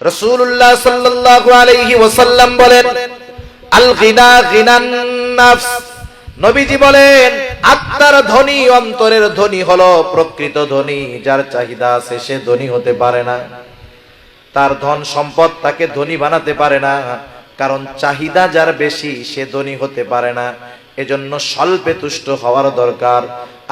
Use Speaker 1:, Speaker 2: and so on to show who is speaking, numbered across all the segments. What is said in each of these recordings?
Speaker 1: রাসূলুল্লাহ সাল্লাল্লাহু আলাইহি ওয়াসাল্লাম বলেন আল গিনা গিনান নাফস। নবীজি বলেন, আত্মার ধনী অন্তরের ধনী হলো প্রকৃত ধনী, যার চাহিদা আছে সে ধনী হতে পারে না। তার ধন সম্পদ তাকে ধনী বানাতে পারে না, কারণ চাহিদা যার বেশি সে ধনী হতে পারে না। এজন্য স্বল্পে তুষ্ট হওয়ার দরকার।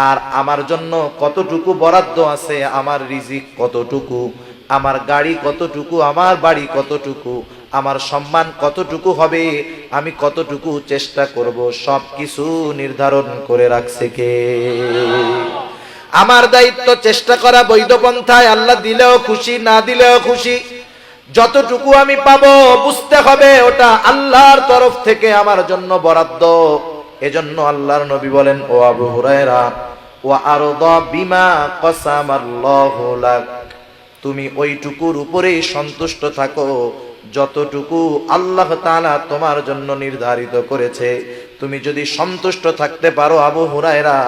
Speaker 1: আর আমার জন্য কতটুকু বরাদ্দ আছে, আমার রিজিক কতটুকু? আমার গাড়ি কতটুকু, আমার বাড়ি কতটুকু, আমার সম্মান কতটুকু হবে, আমি কতটুকু চেষ্টা করব সব কিছু নির্ধারণ করে রাখছে কে? আমার দায়িত্ব চেষ্টা করা বৈধ পন্থায়, আল্লাহ দিলেও খুশি, না দিলেও খুশি। যতটুকু আমি পাবো, বুঝতে হবে, ওটা আল্লাহর তরফ থেকে আমার জন্য বরাদ্দ। এজন্য আল্লাহর নবী বলেন, ও আবু হুরায়রা ও আরদা বিমা কসামাল্লাহু লাক। তুমি ওইটুকুর উপরেই সন্তুষ্ট থাকো। যতটুকু আল্লাহ তাআলা তোমার জন্য নির্ধারিত করেছে। তুমি যদি সন্তুষ্ট থাকতে পারো আবু হুরায়রা,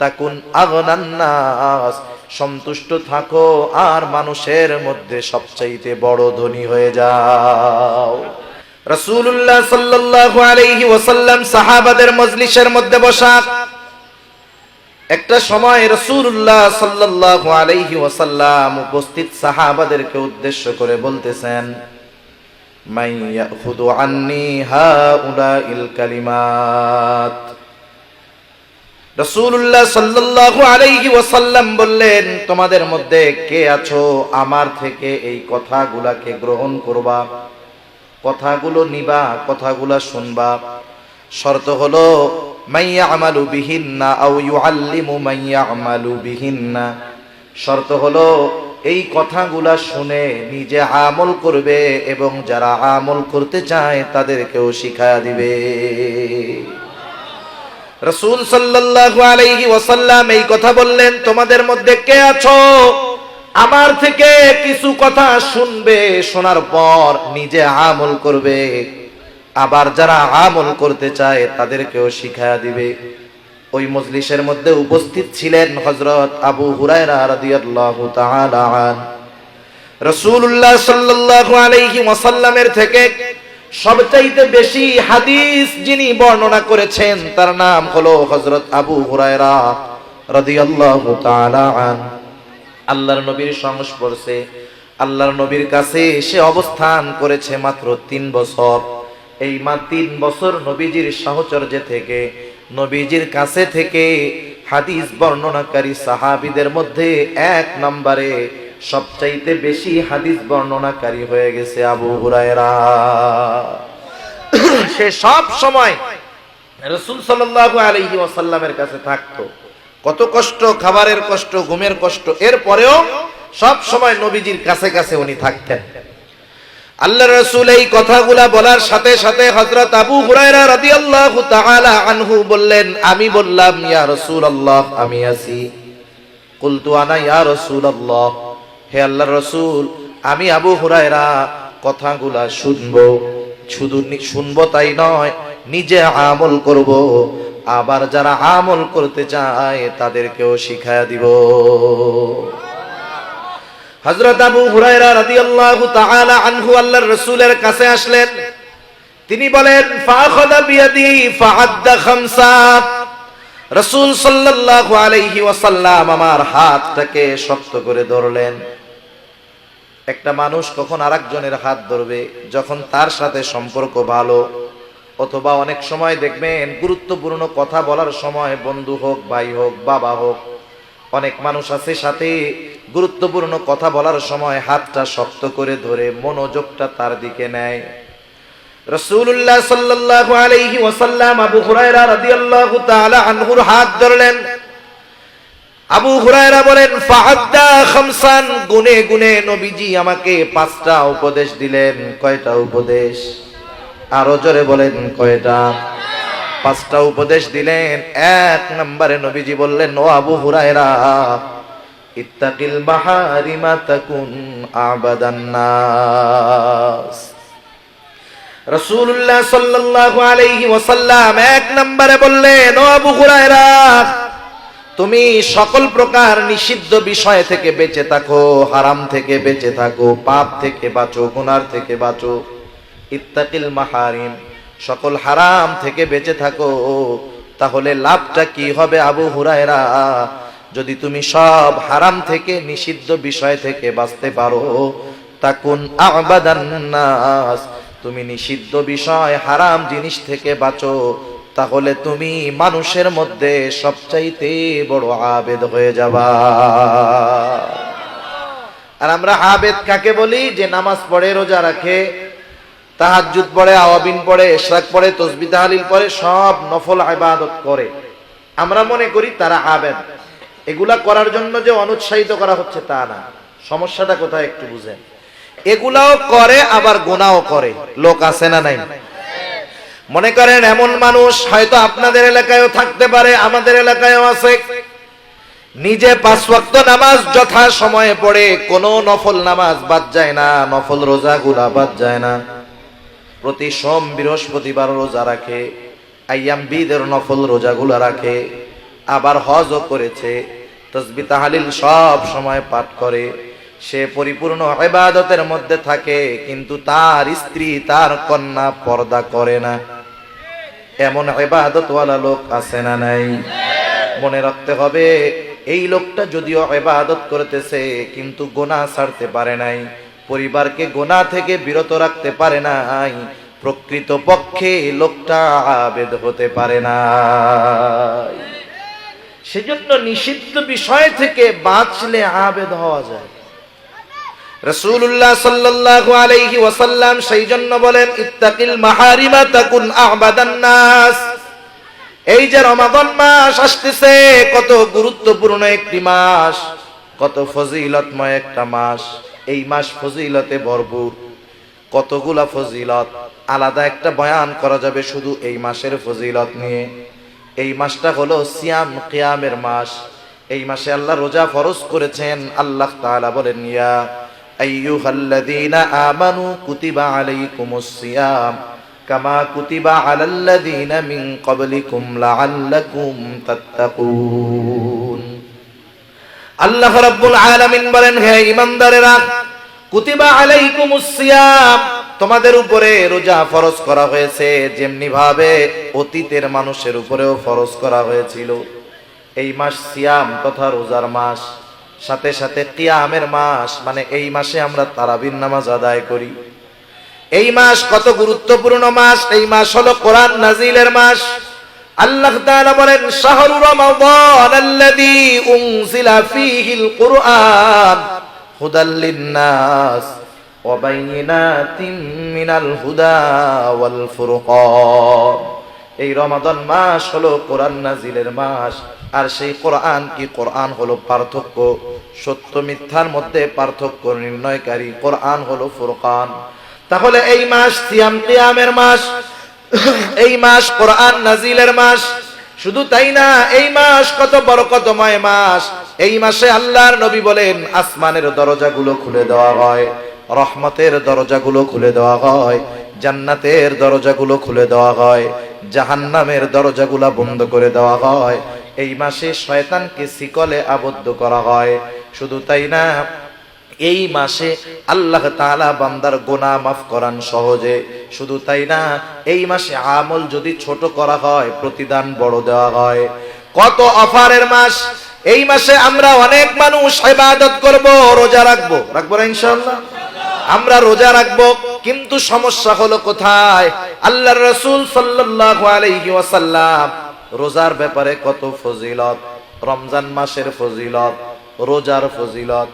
Speaker 1: তাকুন আগনান্নাস সন্তুষ্ট থাকো আর মানুষের মধ্যে সবচাইতে বড় ধনী হয়ে যাও। রাসূলুল্লাহ সাল্লাল্লাহু আলাইহি ওয়াসাল্লাম সাহাবাদের মজলিসের মধ্যে বসা। একটা সময় রাসূলুল্লাহ সাল্লাল্লাহু আলাইহি ওয়াসাল্লাম উপস্থিত সাহাবাদেরকে উদ্দেশ্য করে বলতেছেন রসুল্লাহ সাল্লাল্লাহু আলাইহি ওয়াসাল্লাম বললেন, তোমাদের মধ্যে কে আছো? আমার থেকে এই কথাগুলাকে গ্রহণ করবা। কথাগুলো নিবা, কথাগুলা শুনবা। শর্ত হলো শর্ত হলো, এই কথাগুলা শুনে নিজে আমল করবে এবং যারা আমল করতে চায় তাদেরকেও শিখায়া দিবে। রসুল সাল্লাল্লাহু আলাইহি ওয়াসাল্লাম এই কথা বললেন, তোমাদের মধ্যে কে আছো? আমার থেকে কিছু কথা শুনবে, শোনার পর নিজে আমল করবে। আবার যারা আমল করতে চায় তাদেরকেও শিখায়া দিবে। ওই মজলিসের মধ্যে উপস্থিত ছিলেন হজরত আবু হুরায়রা রাদিয়াল্লাহু তাআলা আন। রাসূলুল্লাহ সাল্লাল্লাহু আলাইহি ওয়াসাল্লামের থেকে সবচাইতে বেশি হাদিস যিনি বর্ণনা করেছেন, তার নাম হলো হযরত আবু হুরায়রা রাদিয়াল্লাহু তাআলা আন। আল্লাহর নবীর সংস্পর্শে, আল্লাহর নবীর কাছে সে অবস্থান করেছে মাত্র তিন বছর। এই মা তিন বছর নবীজির সাহচর্যে থেকে, নবীজির কাছে থেকে হাদিস বর্ণনাকারী সাহাবিদের মধ্যে এক নম্বরে সবচাইতে বেশি হাদিস বর্ণনাকারী হয়ে গেছে আবু হুরায়রা। সে সব সময় রসুল সাল্লাল্লাহু আলাইহি ওয়াসাল্লামের কাছে থাকতো। কত কষ্ট, খাবারের কষ্ট, ঘুমের কষ্ট এর পরেও সব সময় নবীজির কাছে কাছে উনি থাকতেন। আল্লাহ রসুল এই কথাগুলা বলার সাথে সাথে হযরত আবু আনহু বললেন, আমি বললাম, ইয়া রাসূলুল্লাহ, আমি আছি। কুলতু আনা, ইয়া রাসূলুল্লাহ, হে আল্লাহ রসুল, আমি আবু হুরায়রা, কথাগুলা শুনব। শুধু শুনব তাই নয়, নিজে আমল করব। আবার যারা আমল করতে চায়, তাদেরকেও শিখায়া দিব। হযরত আবু হুরায়রা রাদিয়াল্লাহু তাআলা আনহু আল্লাহর রাসূলের কাছে আসলেন। তিনি বলেন ফাখাদা বিয়াদি ফাআদ্দা খামসা। রাসূল সাল্লাল্লাহু আলাইহি ওয়াসাল্লাম আমার হাতটাকে শক্ত করে ধরলেন। একটা মানুষ কখন আরেকজনের হাত ধরবে, যখন তার সাথে সম্পর্ক ভালো, অথবা অনেক সময় দেখবেন গুরুত্বপূর্ণ কথা বলার সময় বন্ধু হোক, ভাই হোক, বাবা হোক, অনেক মানুষ আছে সাথে গুরুত্বপূর্ণ কথা বলার সময় হাতটা শক্ত করে ধরে মনোযোগটা তার দিকে নেয়। রসুল্লাহ সাল্লাল্লাহু আলাইহি ওয়াসাল্লাম আবু হুরায়রা রাদিয়াল্লাহু তাআলা আনহুর হাত ধরলেন। আবু হুরায়রা বলেন, ফাহাদ্দা খামসান। গুনে গুনে নবীজি আমাকে পাঁচটা উপদেশ দিলেন। কয়টা উপদেশ? আরও জোরে বলেন, কয়টা? পাঁচটা উপদেশ দিলেন। এক নম্বরে নবীজি বললেন, ও আবু হুরায়রা ইত্তাকিল মাহারিমা তাকুন আবাদান নাস। রাসূলুল্লাহ সাল্লাল্লাহু আলাইহি ওয়াসাল্লাম এক নম্বরে বললেন, ও আবু হুরায়রা, তুমি সকল প্রকার নিষিদ্ধ বিষয় থেকে বেঁচে থাকো, হারাম থেকে বেঁচে থাকো, পাপ থেকে বাঁচো, গুনার থেকে বাঁচো। ইত্তাকিল মাহারিম, সকল হারাম থেকে বেঁচে থাকো। তাহলে লাভটা কি হবে আবু হুরায়রা? যদি তুমি সব হারাম থেকে নিষিদ্ধ বিষয় থেকে বাঁচতে পারো, তাকুন নাস। তুমি নিষিদ্ধ বিষয়, হারাম জিনিস থেকে বাঁচো, তাহলে তুমি মানুষের মধ্যে সবচাইতে বড় আবেদ হয়ে যাবা। আর আমরা আবেদ কাকে বলি? যে নামাজ পড়ে, রোজা রাখে, তাহাজ্জুদ পড়ে, আওয়াবিন পড়ে ইশরাক পড়ে, তসবি পড়ে, সব নফল আবাদত করে। আমরা মনে করি তারা আবেদ। এগুলা করার জন্য যে অনুৎসাহিত করা হচ্ছে তা না। সমস্যাটা কোথায় একটু বুঝেন। এগুলাও করে, আবার গোনাও করে। লোক আছে না নাই? মনে করেন এমন মানুষ, হয়তো আপনাদের এলাকায়ও থাকতে পারে, আমাদের এলাকায়ও আছে। নিজে পাঁচ ওয়াক্ত নামাজ যথা সময়ে পড়ে, কোনো নফল নামাজ বাদ যায় না, নফল রোজা গুলা বাদ যায় না। প্রতি সোম বৃহস্পতিবার রোজা রাখে আইয়াম বিদের নফল রোজাগুলা রাখে। আবার হজও করেছে। তসবি তাহালিল সব সময় পাঠ করে। সে পরিপূর্ণ ইবাদতের মধ্যে থাকে, কিন্তু তার স্ত্রী তার কন্যা পর্দা করে না। এমন ইবাদতওয়ালা লোক আছে না নাই? মনে রাখতে হবে, এই লোকটা যদিও ইবাদত করতেছে, কিন্তু গোনা ছাড়তে পারে নাই। পরিবারকে গোনা থেকে বিরত রাখতে পারে নাই। প্রকৃত পক্ষে লোকটা আবেদ হতে পারে না সেজন্য নিষিদ্ধ বিষয় থেকে বাঁচলে আবেদ হওয়া যায়। রসুল্লাহ সাল্লাল্লাহু আলাইহি ওয়াসাল্লাম সেই জন্য বলেন, ইত্তাকিল মাহারিমা তাকুন আহবাদান নাস। এই যে রমাদান মাস আসতেছে, কত গুরুত্বপূর্ণ একটি মাস, কত ফজিলতময় একটা মাস। এই মাস ফজিলতে ভরপুর। কতগুলা ফজিলত? আলাদা একটা বয়ান করা যাবে শুধু এই মাসের ফজিলত নিয়ে। এই মাসটা হলো সিয়াম কিয়ামের মাস। এই মাসে আল্লাহ রোজা ফরজ করেছেন। আল্লাহ তাআলা বলেন, ইয়া আইয়ুহাল্লাযীনা আমানু কুতিবা আলাইকুমুস সিয়াম কামা কুতিবা আলাল্লাযীনা মিন ক্বাবলিকুম লাআল্লাকুম তাত্তাকুন। আল্লাহ রাব্বুল আলামিন বলেন, হে ঈমানদারেরা, কুতিবা আলাইকুমুস সিয়াম তোমাদের উপরে রোজা ফরজ করা হয়েছে, যেমনি ভাবে অতীতের মানুষের উপরেও ফরজ করা হয়েছিল। এই মাস সিয়াম তথা রোজার মাস, সাথে সাথে কিয়ামের মাস মানে এই মাসে আমরা তারাবির নামাজ আদায় করি। এই মাস কত গুরুত্বপূর্ণ মাস, এই মাস হলো কোরআন নাজিলের মাস। আল্লাহ তাআলা বলেন, শাহরু রমাদান আল্লাযী উনজিলা ফীহিল কুরআন হুদাল লিন-নাস। এই রমাদান মাস হলো কোরআন নাজিলের মাস, আর সেই কোরআন কি কোরআন হলো পার্থক্য? সত্য মিথ্যার মধ্যে পার্থক্য নির্ণয়কারী কোরআন হলো ফুরকান। তাহলে এই মাস সিয়াম কিয়ামের মাস, এই মাস কোরআন নাজিলের মাস। শুধু তাই না, এই মাস কত বরকতময় মাস। এই মাসে আল্লাহর নবী বলেন, আসমানের দরজাগুলো খুলে দেওয়া হয়। রহমতের দরজাগুলো খুলে দেওয়া হয়, জান্নাতের দরজাগুলো খুলে দেওয়া হয়, জাহান্নামের দরজাগুলো বন্ধ করে দেওয়া হয়। এই মাসে শয়তানকে শিকলে আবদ্ধ করা হয়। শুধু তাই না, এই মাসে আল্লাহ তাআলা বান্দার গোনা মাফ করান সহজে। শুধু তাই না, এই মাসে আমল যদি ছোট করা হয়, প্রতিদান বড় দেওয়া হয়। কত অফারের মাস, এই মাসে আমরা অনেক মানুষ ইবাদত করব, রোজা রাখব। রাখব না ইনশাআল্লাহ? আমরা রোজা রাখব, কিন্তু সমস্যা হলো কোথায়? আল্লাহর রাসূল ওয়াসাল্লাম রোজার ব্যাপারে কত ফজিলত, রমজান মাসের ফজিলত, রোজার ফজিলত,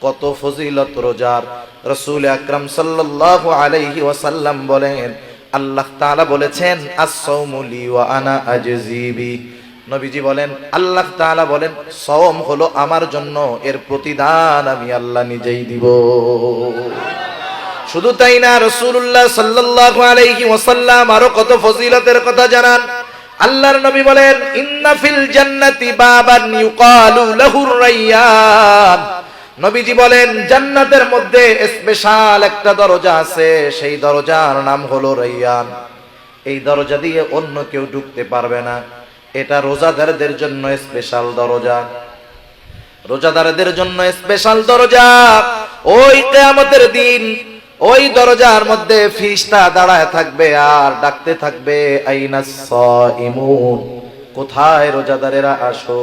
Speaker 1: কত ফজিলত রোজার? রসুল আকরাম সাল্লাল্লাহু আলাইহি ওয়াসাল্লাম বলেন, আল্লাহ তাআলা বলেছেন আস-সাওমুলি ওয়া আনা আজজিবি নবীজি বলেন, আল্লাহ তাআলা বলেন, সওম হলো আমার জন্য, এর প্রতিদান আমি আল্লাহ নিজেই দিব। শুধু তাই না, রাসূলুল্লাহ সাল্লাল্লাহু আলাইহি ওয়াসাল্লাম আরও কত ফজিলতের কথা জানান। আল্লাহর নবী বলেন, ইন্না ফিল জান্নাতি বাবান ইউকালু লাহুর রাইয়ান। নবীজি বলেন, জান্নাতের মধ্যে স্পেশাল একটা দরজা আছে, সেই দরজার নাম হলো রাইয়ান। এই দরজা দিয়ে অন্য কেউ ঢুকতে পারবে না। এটা রোজাদারদের জন্য স্পেশাল দরজা। রোজাদারদের জন্য স্পেশাল দরজা। ওই কেয়ামতের দিন ওই দরজার মধ্যে ফিরিস্তা দাঁড়ায় থাকবে আর ডাকতে থাকবে আইনাস কোথায় রোজাদারেরা? আসো।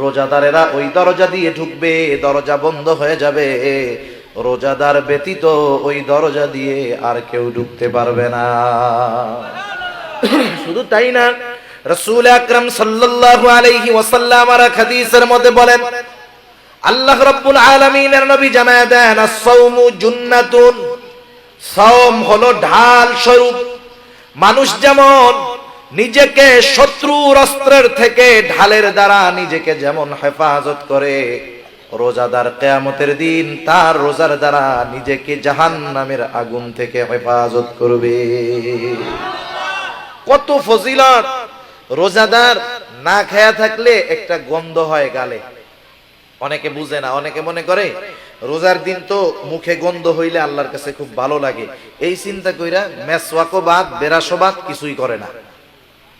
Speaker 1: রোজাদারেরা ওই দরজা দিয়ে ঢুকবে দরজা বন্ধ হয়ে যাবে। রোজাদার ব্যতীত ওই দরজা দিয়ে আর কেউ ঢুকতে পারবে না। শুধু তাই না রসুল আকরাম সাল্লাল্লাহু আলাইহি ওয়াসাল্লাম আর হাদিসের মধ্যে বলেন, আল্লাহ রাব্বুল আলামিনের নবী জানায় দেন, আস-সাওমু জুন্নাতুন। সাওম হলো ঢাল স্বরূপ। মানুষ যেমন নিজেকে শত্রুর অস্ত্রের থেকে ঢালের দ্বারা নিজেকে যেমন হেফাজত করে, রোজাদার কেয়ামতের দিন তার রোজার দ্বারা নিজেকে জাহান নামের আগুন থেকে হেফাজত করবে। কত ফজিলত! রোজাদার না খায়া থাকলে একটা গন্ধ হয় গালে। অনেকে বুঝে না, অনেকে মনে করে রোজার দিন তো মুখে গন্ধ হইলে আল্লাহর কাছে খুব ভালো লাগে। এই চিন্তা কইরা মেসওয়াকো বাদ বেরাসো বাদ কিছুই করে না।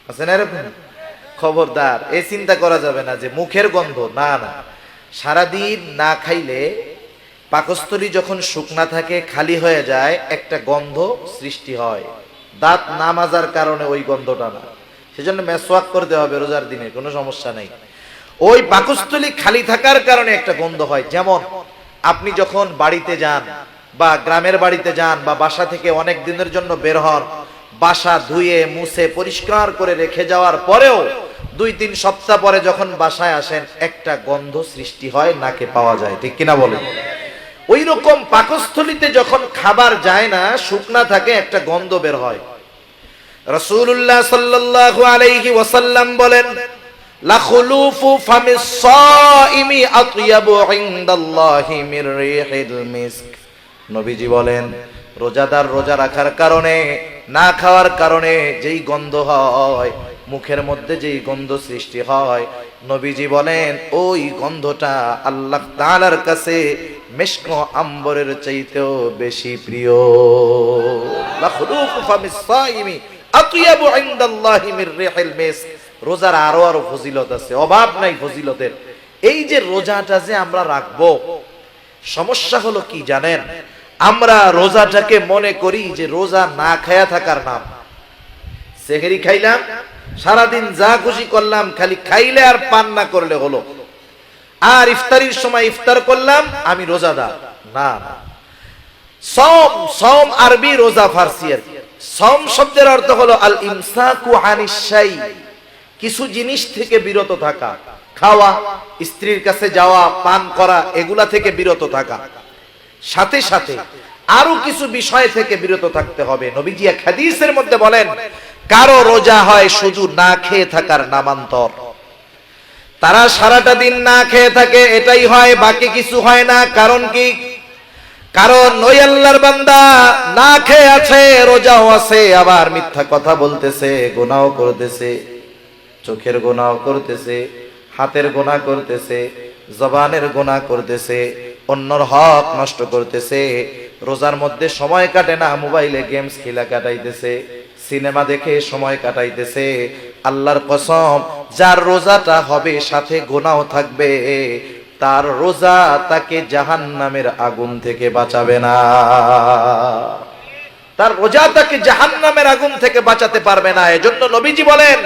Speaker 1: আছে না এরকম? খবরদার, এই চিন্তা করা যাবে না যে মুখের গন্ধ, না না। সারাদিন না খাইলে পাকস্থলী যখন শুকনা থাকে, খালি হয়ে যায়, একটা গন্ধ সৃষ্টি হয়। দাঁত না মাজার কারণে ওই গন্ধটা না। সেজন্য মেসওয়াক করতে হবে রোজার দিনে, কোনো সমস্যা নেই। ওই পাকস্থলী খালি থাকার কারণে একটা গন্ধ হয়। যেমন, আপনি যখন বাড়িতে যান বা গ্রামের বাড়িতে যান বা বাসা থেকে অনেক দিনের জন্য বের হন, বাসা ধুয়ে, মুছে, পরিষ্কার করে রেখে যাওয়ার পরেও দুই তিন সপ্তাহ পরে যখন বাসায় আসেন, একটা গন্ধ সৃষ্টি হয়, নাকে পাওয়া যায়। ঠিক কিনা বলেন ওই রকম পাকস্থলিতে যখন খাবার যায় না, শুকনা থাকে, একটা গন্ধ বের হয়। রসুল্লাহ সাল্লাল্লাহু আলাইহি ওয়াসাল্লাম বলেন লাখুলুফু ফামিস সাইমি আতয়াবু ইনদাল্লাহি মির রিহিল নবীজি বলেন, রোজাদার রোজা রাখার কারণে, না খাওয়ার কারণে যেই গন্ধ হয়, মুখের মধ্যে যেই গন্ধ সৃষ্টি হয়, নবীজি বলেন, ওই গন্ধটা আল্লাহ তাআলার কাছে মিশক আম্বরের চাইতেও বেশি প্রিয়। লাখুলুফু ফামিস সাইমি আতয়াবু ইনদাল্লাহি মির রিহিল রোজার আরও আরও ফজিলত আছে, অভাব নাই ফজিলতের। এই যে রোজাটা যে আমরা রাখব, সমস্যা হলো কি জানেন? আমরা রোজাটাকে মনে করি যে রোজা না খায়া থাকার নাম। সেহেরি খাইলাম, সারাদিন যা খুশি করলাম, খালি খাইলে আর পান না করলে হলো। আর ইফতারির সময় ইফতার করলাম, আমি রোজাদার। না না। সম সম আরবি রোজা ফার্সি আর কি। সম শব্দের অর্থ হলো আল ইমসাকু শাই। কিছু জিনিস থেকে বিরত থাকা, খাওয়া, স্ত্রীর কাছে যাওয়া, পান করা, এগুলা থেকে বিরত থাকা। সাথে সাথে আরও কিছু বিষয় থেকে বিরত থাকতে হবে। নবীজি এক হাদিসের মধ্যে বলেন, কারও রোজা হয় শুধু না খেয়ে থাকার নামান্তর। তারা সারাটা দিন না খেয়ে থাকে, এটাই হয়, বাকি কিছু হয় না। কারণ কি? কারণ ওই আল্লাহর বান্দা না খেয়ে আছে, রোজাও আছে, আবার মিথ্যা কথা বলতেছে গোনাও করতেছে, চোখের গোনাও করতেছে, হাতের গোনা করতেছে, জবানের গোনা করতেছে, অন্যর হক নষ্ট করতেছে, রোজার মধ্যে সময় কাটে না, মোবাইলে গেমস খেলা কাটাইতেছে, সিনেমা দেখে সময় কাটাইতেছে, আল্লাহর কসম, যার রোজাটা হবে সাথে গোনাও থাকবে তার রোজা তাকে জাহান্নামের আগুন থেকে বাঁচাবে না। তার রোজা তাকে জাহান্নামের আগুন থেকে বাঁচাতে পারবে না। এজন্য নবীজি বলেন,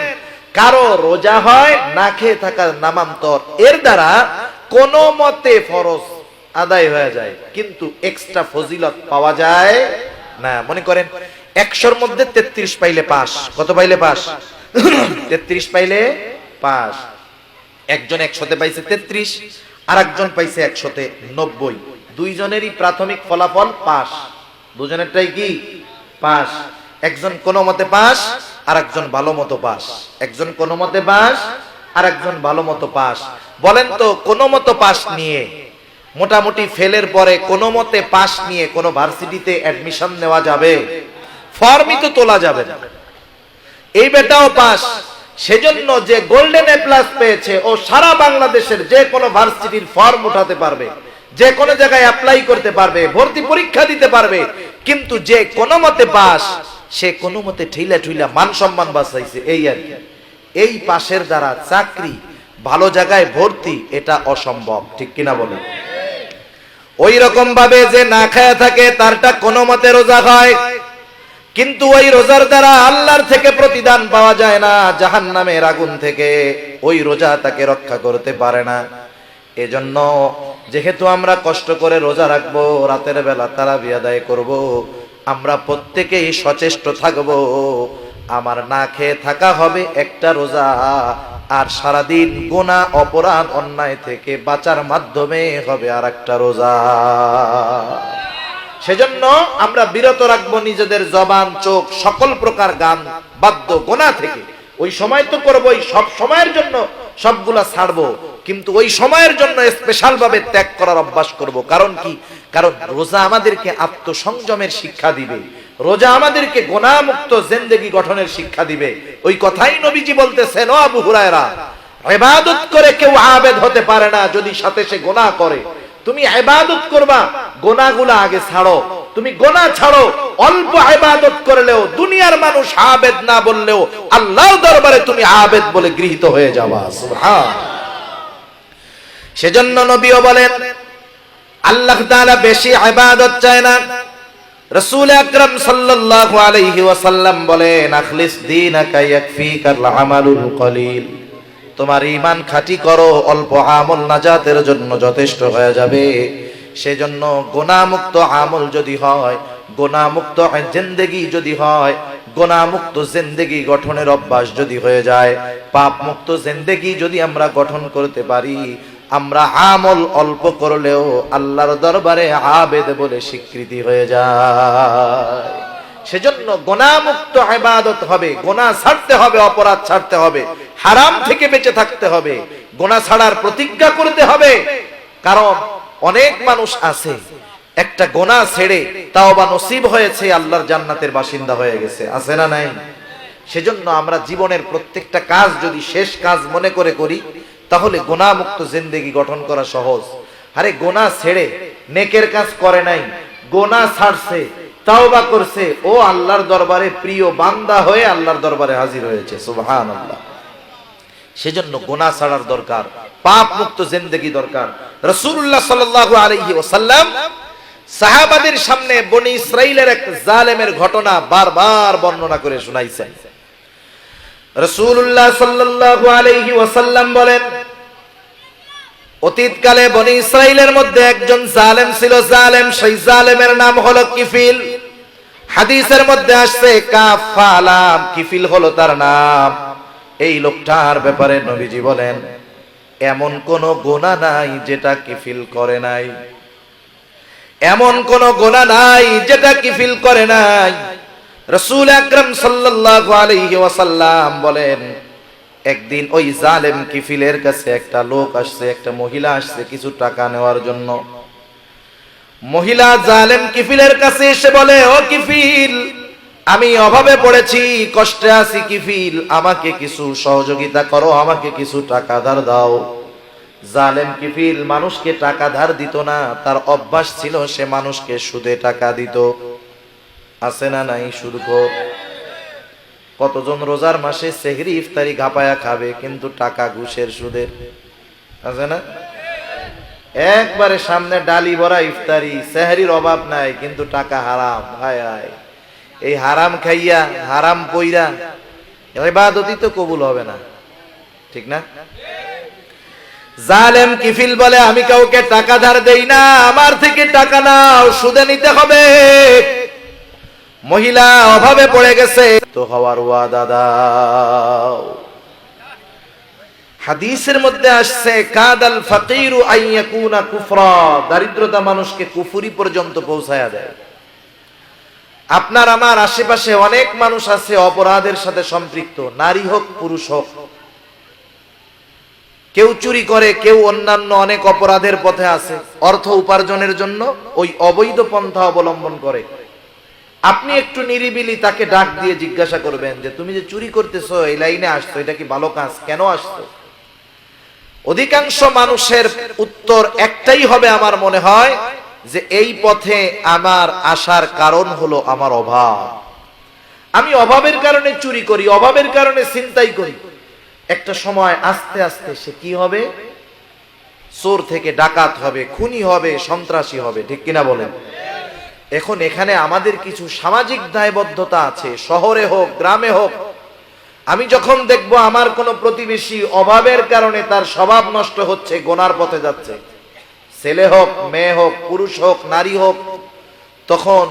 Speaker 1: কারও রোজা হয়, না খেয়ে থাকার নামান্তর। এর দ্বারা কোন মতে ফরজ আদায় হয়ে যায়, কিন্তু এক্সট্রা ফজিলত পাওয়া যায় না। মনে করেন, একশোর মধ্যে তেত্রিশ পাইলে পাস কত পাইলে পাস তেত্রিশ পাইলে পাস একজন একশোতে পাইছে তেত্রিশ আর একজন পাইছে একশোতে নব্বই। দুইজনেরই প্রাথমিক ফলাফল পাস দুজনেরটাই কি? পাস একজন কোনো মতে পাস আর একজন ভালো মতো পাস একজন কোনো মতে পাস আর একজন ভালো মতো পাস বলেন তো, কোনো মতো পাস নিয়ে, মোটামুটি ফেলের পরে কোনো মতে পাস নিয়ে কোনো ভার্সিটিতে অ্যাডমিশন নেওয়া যাবে? ফর্মই তো তোলা যাবে না। এই বেটাও পাস সেজন্য যে গোল্ডেন এ প্লাস পেয়েছে, ও সারা বাংলাদেশের যে কোনো ভার্সিটির ফর্ম উঠাতে পারবে, যে কোনো জায়গায় অ্যাপ্লাই করতে পারবে, ভর্তি পরীক্ষা দিতে পারবে, কিন্তু যে কোনো মতে পাস, সে কোনো মতে ঠেলা ঠুইলা মান সম্মান বাঁচাইছে, এই আর কি। এই পাশের দ্বারা চাকরি, ভালো জায়গায় ভর্তি, এটা অসম্ভব, ঠিক কিনা বলেন? ওই রকম ভাবে যে না খায়া থাকে, তারটা কোনো মতে রোজা হয়। কিন্তু ওই রোজার দ্বারা আল্লাহর থেকে প্রতিদান পাওয়া যায় না জাহান নামের আগুন থেকে। ওই রোজা তাকে রক্ষা করতে পারে না। এজন্য যেহেতু আমরা কষ্ট করে রোজা রাখব, রাতের বেলা তারা বিয়াদায় করব, আমরা প্রত্যেকেই সচেষ্ট থাকব। আমার না খেয়ে থাকা হবে একটা রোজা, আর সারাদিন গোনা অপরাধ, অন্যায় থেকে বাঁচার মাধ্যমে হবে আর একটা রোজা। সেজন্য আমরা বিরত রাখব নিজেদের জবান, চোখ, সকল প্রকার গান, বাদ্য, গোনা থেকে। ওই সময় তো করবোই সব সময়ের জন্য সবগুলা ছাড়বো। কিন্তু ওই সময়ের জন্য স্পেশাল ভাবে ত্যাগ করার অভ্যাস করব। কারণ কি? কারণ রোজা আমাদেরকে আত্মসংযমের শিক্ষা দিবে। রোজা আমাদেরকে গোনামুক্ত জেন্দেগি গঠনের শিক্ষা দিবে। ওই কথাই নবীজি বলতেছেন আবু হুরায়রা, ইবাদত করে কেউ আবেদ হতে পারে না যদি সাথে সে গোনা করে। তুমি ইবাদত করবা গোনাগুলা আগে ছাড়ো। তুমি গোনা ছাড়ো, অল্প ইবাদত করলেও, দুনিয়ার মানুষ আবেদ না বললেও, আল্লাহর দরবারে তুমি আবেদ বলে গৃহীত হয়ে সুবহান সেজন্য নবীও বলেন, আল্লাহ তাআলা বেশি ইবাদত চায় না। রাসূল আকরাম সাল্লাল্লাহু আলাইহি ওয়াসাল্লাম বলেন, আখলিস দীনাকা কলিল। তোমার ইমান খাঁটি করো, অল্প আমল নাজাতের জন্য যথেষ্ট হয়ে যাবে। সেজন্য গোনামুক্ত আমল যদি হয় গোনামুক্ত জিন্দেগি যদি হয় গোনামুক্ত জিন্দেগি গঠনের অভ্যাস যদি হয়ে যায় পাপ মুক্ত জিন্দেগি যদি আমরা গঠন করতে পারি, আমরা আমল অল্প করলেও আল্লাহর দরবারে আবেদ বলে স্বীকৃতি হয়ে যায়। সেজন্য গোনামুক্ত ইবাদত হবে গোনা ছাড়তে হবে, অপরাধ ছাড়তে হবে, হারাম থেকে বেঁচে থাকতে হবে গোনা ছাড়ার প্রতিজ্ঞা করতে হবে কারণ অনেক মানুষ আছে, একটা গোনা ছেড়ে তাও বা নসিব হয়েছে, আল্লাহর জান্নাতের বাসিন্দা হয়ে গেছে। আছে না নাই? সেজন্য আমরা জীবনের প্রত্যেকটা কাজ যদি শেষ কাজ মনে করে করি, তাহলে গোনামুক্ত জিন্দেগি গঠন করা সহজ। আরে গোনা ছেড়ে নেকের কাজ করে নাই, গোনা ছাড়ছে, তাওবা করছে, ও আল্লাহর দরবারে প্রিয় বান্দা হয়ে আল্লাহর দরবারে হাজির হয়েছে আল্লাহ সেজন্য গোনা ছাড়ার দরকার পাপ মুক্ত জিন্দেগি দরকার। রসুল্লাহ সাল্লাল্লাহু আলাইহি ওয়াসাল্লাম সাহাবাদের সামনে বনি ইসরাইলের এক জালেমের ঘটনা বারবার বর্ণনা করে শোনাইছেন। রসুল্লাহ সাল্লাল্লাহু আলাইহি ওয়াসাল্লাম বলেন, অতীতকালে বনি ইসরাইলের মধ্যে একজন জালেম ছিল, জালেম, সেই জালেমের নাম হলো কিফিল। হাদিসের মধ্যে আসছে কাফালাম কিফিল হলো তার নাম। এই লোকটার ব্যাপারে নবীজি বলেন এমন কোন গোনা নাই যেটা কিফিল করে নাই। এমন কোন গোনা নাই যেটা কিফিল করে নাই। রসুল আকরম সাল্লাল্লাহু আলাইহি ওয়াসাল্লাম বলেন, একদিন ওই জালেম কিফিলের কাছে একটা লোক আসছে, একটা মহিলা আসছে কিছু টাকা নেওয়ার জন্য। মহিলা জালেম কিফিলের কাছে এসে বলে, ও কিফিল আমি অভাবে পড়েছি, কষ্টে আছি কিফিল আমাকে কিছু সহযোগিতা করো, আমাকে কিছু টাকা ধার দাও। জালেম কিফিল মানুষকে টাকা ধার দিত না, তার অভ্যাস ছিল সে মানুষকে সুদে টাকা দিত। আছে না নাই শুরু কতজন রোজার মাসে সেহরি, ইফতারি ঘাপায়া খাবে, কিন্তু টাকা ঘুষের সুদের আছে না? একবারে সামনে ডালি ভরা ইফতারি, সেহরির অভাব নাই, কিন্তু টাকা হারাম, হায় হায়। এই হারাম খাইয়া, হারাম পইরা এবাদতই তো কবুল হবে না। ঠিক না? জালেম কিফিল বলে, আমি কাউকে টাকা ধার দেই না, আমার থেকে টাকা নাও, সুদে নিতে হবে। মহিলা অভাবে পড়ে গেছে। তো হওয়ার ওয়া দাদা হাদিসের মধ্যে আসছে, কাদাল ফাকিরু আইয়াকুনা কুফরা। দারিদ্রতা মানুষকে কুফুরি পর্যন্ত পৌঁছায়া দেয়। আপনার, আমার আশেপাশে অনেক মানুষ আছে, অপরাধের সাথে সম্পৃক্ত। নারী হোক, পুরুষ হোক। কেউ চুরি করে, কেউ অন্যান্য অনেক অপরাধের পথে আছে। অর্থ উপার্জনের জন্য ওই অবৈধ পন্থা অবলম্বন করে। আপনি একটু নিরিবিলি তাকে ডাক দিয়ে জিজ্ঞাসা করবেন যে, তুমি যে চুরি করতেছো, এই লাইনে আসছো, এটা কি ভালো কাজ? কেন আসছো? অধিকাংশ মানুষের উত্তর একটাই হবে আমার মনে হয় যে এই পথে আমার আসার কারণ হলো আমার অভাব। আমি অভাবের কারণে চুরি করি, অভাবের কারণে চিন্তাই করি। একটা সময় আস্তে আস্তে সে কি হবে? চোর থেকে ডাকাত হবে, খুনি হবে, সন্ত্রাসী হবে, ঠিক কিনা বলেন? এখন এখানে আমাদের কিছু সামাজিক দায়বদ্ধতা আছে, শহরে হোক, গ্রামে হোক। আমি যখন দেখব আমার কোনো প্রতিবেশী অভাবের কারণে তার স্বভাব নষ্ট হচ্ছে, গোনার পথে যাচ্ছে। ছেলে হোক, মেয়ে হোক, পুরুষ হোক, নারী হোক, তখন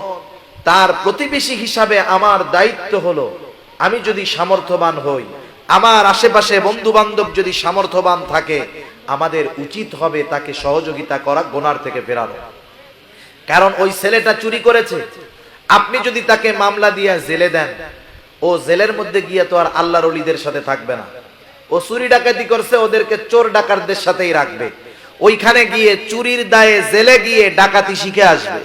Speaker 1: তার প্রতিবেশী হিসাবে আমার দায়িত্ব হলো, আমি যদি সামর্থ্যবান হই, আমার আশেপাশে বন্ধু বান্ধব যদি সামর্থ্যবান থাকে, আমাদের উচিত হবে তাকে সহযোগিতা করা গোনার থেকে ফেরানো কারণ ওই ছেলেটা চুরি করেছে, আপনি যদি তাকে মামলা দিয়ে জেলে দেন, ও জেলের মধ্যে গিয়ে তো আর আল্লাহর অলিদের সাথে থাকবে না। ও চুরি ডাকাতি করছে, ওদেরকে চোর ডাকারদের সাথেই রাখবে। ওইখানে গিয়ে চুরির দায়ে জেলে গিয়ে ডাকাতি শিখে আসবে।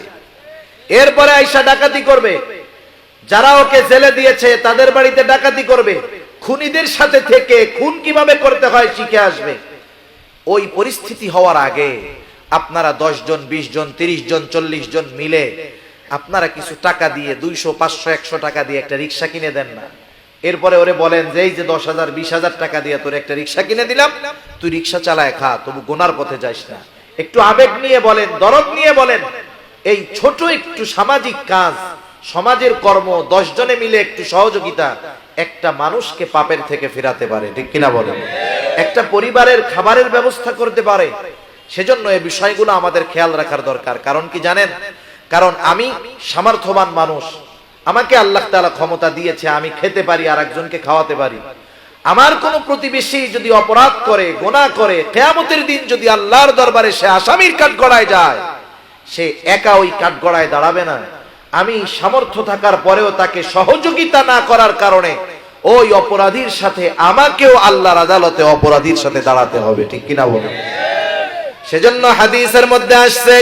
Speaker 1: এরপরে আইসা ডাকাতি করবে। যারা ওকে জেলে দিয়েছে, তাদের বাড়িতে ডাকাতি করবে। খুনিদের সাথে থেকে খুন কীভাবে করতে হয় শিখে আসবে। ওই পরিস্থিতি হওয়ার আগে আপনারা দশ জন, বিশ জন, তিরিশ জন, চল্লিশ জন মিলে আপনারা কিছু টাকা দিয়ে, দুইশো, পাঁচশো, একশো টাকা দিয়ে একটা রিক্সা কিনে দেন না। এরপরে ওরে বলেন যে, এই যে দশ হাজার, বিশ হাজার টাকা দিয়ে তোর একটা রিক্সা কিনে দিলাম, তুই রিক্সা চালায় খা, তবু গোনার পথে যাস না। একটু আবেগ নিয়ে বলেন, দরদ নিয়ে বলেন, এই ছোট একটু সামাজিক কাজ, সমাজের কর্ম, দশ জনে মিলে একটু সহযোগিতা, একটা মানুষকে পাপের থেকে ফেরাতে পারে। ঠিক কিনা বলেন? একটা পরিবারের খাবারের ব্যবস্থা করতে পারে। সেজন্য এই বিষয়গুলো আমাদের খেয়াল রাখার দরকার। কারণ কি জানেন? কারণ আমি সামর্থ্যবান মানুষ। আমাকে আল্লাহ তালা ক্ষমতা দিয়েছে, আমি খেতে পারি আর একজনকে খাওয়াতে পারি। আমার কোন প্রতিবেশী যদি অপরাধ করে, গোনা করে, কেয়ামতের দিন যদি আল্লাহর দরবারে সে আসামির কাঠ গড়ায় যায়, সে একা ওই কাঠ গড়ায় দাঁড়াবে না। আমি সামর্থ্য থাকার পরেও তাকে সহযোগিতা না করার কারণে ওই অপরাধীর সাথে আমাকেও আল্লাহর আদালতে অপরাধীর সাথে দাঁড়াতে হবে, ঠিক কিনা বলুন? সেজন্য হাদিসের মধ্যে আসছে,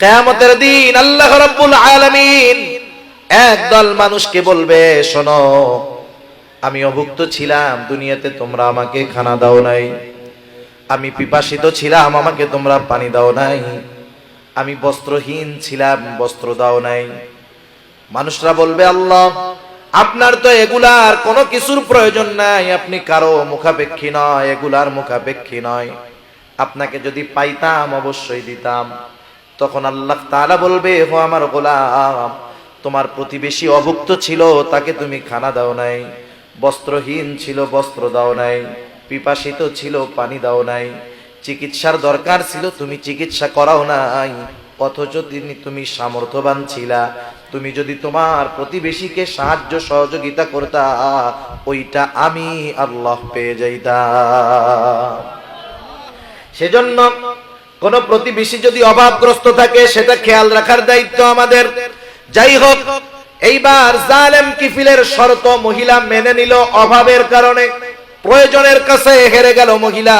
Speaker 1: কেয়ামতের দিন আল্লাহ রাব্বুল আলামিন একদল মানুষকে বলবে, শোনো, আমি অভুক্ত ছিলাম, দুনিয়াতে তোমরা আমাকে খানা দাও নাই। আমি পিপাসিত ছিলাম, আমাকে তোমরা পানি দাও নাই। আমি বস্ত্রহীন ছিলাম, বস্ত্র দাও নাই। মানুষরা বলবে, আল্লাহ, আপনার তো এগুলার কোনো কিছুর প্রয়োজন নাই। আপনি কারও মুখাপেক্ষী নয়, এগুলার মুখাপেক্ষী নয়। আপনাকে যদি পাইতাম, অবশ্যই দিতাম। তখন আল্লাহ তাআলা বলবে হো আমার গোলাম তোমার প্রতিবেশী অভুক্ত ছিল, তাকে তুমি খানা দাও নাই। বস্ত্রহীন ছিল, বস্ত্র দাও নাই। পিপাসিত ছিল, পানি দাও নাই। চিকিৎসার দরকার ছিল, তুমি চিকিৎসা করাও নাই। অথচ তিনি তুমি সামর্থ্যবান ছিলা। তুমি যদি তোমার প্রতিবেশীকে সাহায্য সহযোগিতা করতা, ওইটা আমি আল্লাহ পেয়ে যাইতাম সেজন্য কোন প্রতিবেশী যদি অভাবগ্রস্ত থাকে, সেটা খেয়াল রাখার দায়িত্ব আমাদের। যাই হোক এইবার জালেম কিফিলের শর্ত মহিলা মেনে নিল অভাবের কারণে। প্রয়োজনের কাছে হেরে গেল মহিলা।